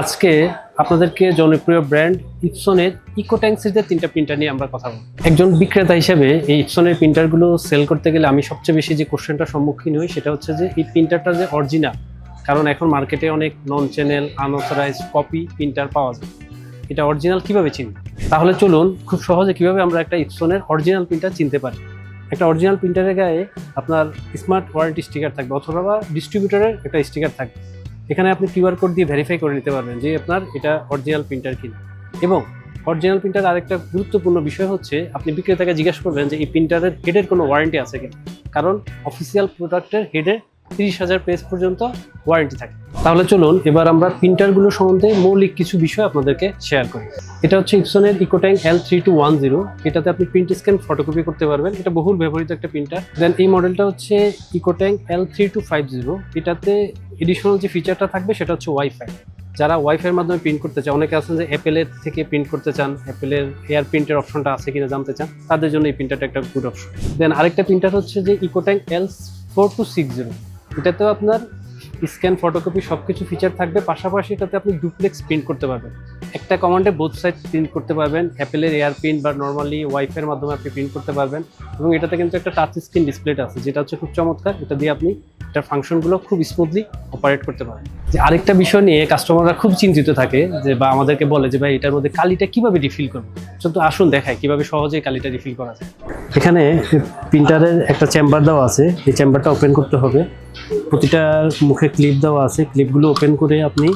আজকে আপনাদেরকে জনপ্রিয় ব্র্যান্ড ইপসনের ইকোট্যাঙ্ক সিরিজের তিনটা প্রিন্টার নিয়ে আমরা কথা বলব। একজন বিক্রেতা হিসেবে এই ইপসনের প্রিন্টারগুলো সেল করতে গেলে আমি সবচেয়ে বেশি যে কোশ্চেনটার সম্মুখীন হই সেটা হচ্ছে যে এই প্রিন্টারটা যে অরিজিনাল, কারণ এখন মার্কেটে অনেক non channel unauthorise copy printer পাওয়া যায়। এটা অরিজিনাল কীভাবে চিনব? তাহলে চলুন খুব সহজে কীভাবে আমরা একটা ইপসনের অরিজিনাল প্রিন্টার চিনতে পারি। একটা অরিজিনাল প্রিন্টারের গায়ে আপনার স্মার্ট ওয়ারেন্টি স্টিকার থাকবে অথবা ডিস্ট্রিবিউটরের একটা স্টিকার থাকবে। এখানে আপনি কিউআর কোড দিয়ে ভেরিফাই করে নিতে পারবেন যে আপনার এটা অরিজিনাল প্রিন্টার কিনা। এবং অরিজিনাল প্রিন্টার আরেকটা গুরুত্বপূর্ণ বিষয় হচ্ছে, আপনি বিক্রেতাকে জিজ্ঞাসা করবেন যে এই প্রিন্টারের হেডের কোনো ওয়ারেন্টি আছে কিনা। কারণ অফিসিয়াল প্রোডাক্টের হেডে তিরিশ হাজার পেজ পর্যন্ত ওয়ারেন্টি থাকে। তাহলে চলুন, এবার আমরা প্রিন্টারগুলো সম্বন্ধে মৌলিক কিছু বিষয় আপনাদেরকে শেয়ার করি। এটা হচ্ছে ইপসনের EcoTank L three two one zero এটাতে আপনি প্রিন্ট স্ক্যান ফটোকপি করতে পারবেন। এটা বহুল ব্যবহৃত একটা প্রিন্টার দেন এই মডেলটা হচ্ছে EcoTank L three two five zero এটাতে এডিশনাল যে ফিচারটা থাকবে সেটা হচ্ছে ওয়াইফাই যারা ওয়াইফাইয়ের মাধ্যমে প্রিন্ট করতে চান অনেকে আছেন যে অ্যাপেলের থেকে প্রিন্ট করতে চান অ্যাপেলের এয়ার প্রিন্টের অপশনটা আছে কিনা জানতে চান, তাদের জন্য এই প্রিন্টারটা একটা গুড অপশন দেন আরেকটা প্রিন্টার হচ্ছে যে EcoTank L four two six zero এটাতেও আপনার স্ক্যান, ফটোকপি সব কিছু ফিচার থাকবে। পাশাপাশি এটাতে আপনি ডুপ্লেক্স প্রিন্ট করতে পারবেন। একটা কমান্ডে বোথ সাইড প্রিন্ট করতে পারবেন। অ্যাপেলের এয়ার প্রিন্ট বা নর্মালি ওয়াইফাইয়ের মাধ্যমে আপনি প্রিন্ট করতে পারবেন। এবং এটাতে কিন্তু একটা টাচ স্ক্রিন ডিসপ্লেটা আছে, যেটা হচ্ছে খুব চমৎকার। এটা দিয়ে আপনি এটার ফাংশনগুলো খুব স্মুথলি অপারেট করতে পারেন যে আরেকটা বিষয় নিয়ে কাস্টমাররা খুব চিন্তিত থাকে, যে বা আমাদেরকে বলে যে, ভাই, এটার মধ্যে কালিটা কীভাবে রিফিল করব? তো আসুন দেখায় কীভাবে সহজেই কালিটা রিফিল করা যায়। এখানে প্রিন্টারের একটা চেম্বার দেওয়া আছে। এই চেম্বারটা ওপেন করতে হবে। প্রতিটা মুখে ক্লিপ দেওয়া আছে। ক্লিপগুলো ওপেন করে আপনি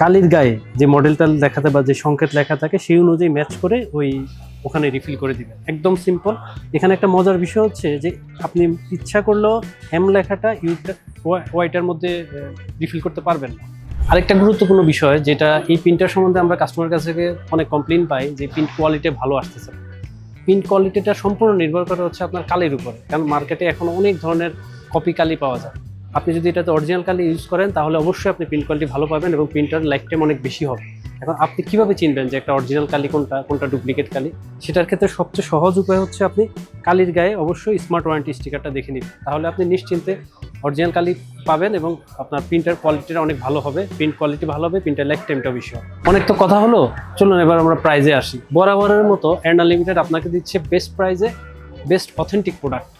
কালির গায়ে যে মডেলটা দেখাতে বা যে সংকেত লেখা থাকে, সেই অনুযায়ী ম্যাচ করে ওই ওখানে রিফিল করে দিবেন। একদম সিম্পল এখানে একটা মজার বিষয় হচ্ছে যে আপনি ইচ্ছা করলেও এম লেখাটা ইউটা ওয়াইটার মধ্যে রিফিল করতে পারবেন না। আরেকটা গুরুত্বপূর্ণ বিষয় যেটা এই প্রিন্টার সম্বন্ধে আমরা কাস্টমার কাছ থেকে অনেক কমপ্লেন পাই যে প্রিন্ট কোয়ালিটি ভালো আসতেছে। প্রিন্ট কোয়ালিটিটা সম্পূর্ণ নির্ভর করে হচ্ছে আপনার কালির উপরে। কারণ মার্কেটে এখন অনেক ধরনের কপি কালি পাওয়া যায়। আপনি যদি এটাতে অরিজিনাল কালি ইউজ করেন, তাহলে অবশ্যই আপনি প্রিন্ট কোয়ালিটি ভালো পাবেন এবং প্রিন্টার লাইফ টাইম অনেক বেশি হবে। এখন আপনি কীভাবে চিনবেন যে একটা অরিজিনাল কালি কোনটা কোনটা ডুপ্লিকেট কালি? সেটার ক্ষেত্রে সবচেয়ে সহজ উপায় হচ্ছে আপনি কালির গায়ে অবশ্যই স্মার্ট ওয়ারেন্টি স্টিকারটা দেখে নিন। তাহলে আপনি নিশ্চিন্তে অরিজিনাল কালি পাবেন এবং আপনার প্রিন্টার কোয়ালিটিটা অনেক ভালো হবে প্রিন্ট কোয়ালিটি ভালো হবে প্রিন্টার লাইফ টাইমটা বেশি হবে। অনেক তো কথা হলো, চলুন এবার আমরা প্রাইজে আসি। বরাবরের মতো অ্যান্ড লিমিটেড আপনাকে দিচ্ছে বেস্ট প্রাইজে best authentic product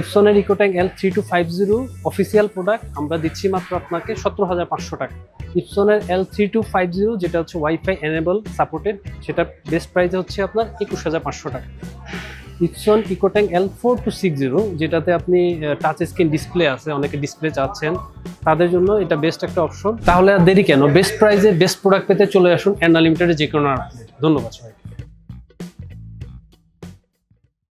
ইপসনের EcoTank L three two five zero official product আমরা দিচ্ছি মাত্র আপনাকে সতেরো হাজার পাঁচশো টাকা। ইপসনের L three two five zero যেটা হচ্ছে ওয়াইফাই এনেবল সাপোর্টেড সেটা বেস্ট প্রাইসে হচ্ছে আপনার একুশ হাজার পাঁচশো টাকা। Epson EcoTank L four two six zero যেটাতে আপনি টাচ স্ক্রিন ডিসপ্লে আছে, অনেকে ডিসপ্লে চাচ্ছেন, তাদের জন্য এটা বেস্ট একটা অপশন তাহলে আর দেরি কেন? বেস্ট প্রাইসে বেস্ট প্রোডাক্ট পেতে চলে আসুন অ্যান্ড আনলিমিটেডে যে কোনো ধন্যবাদ সবাই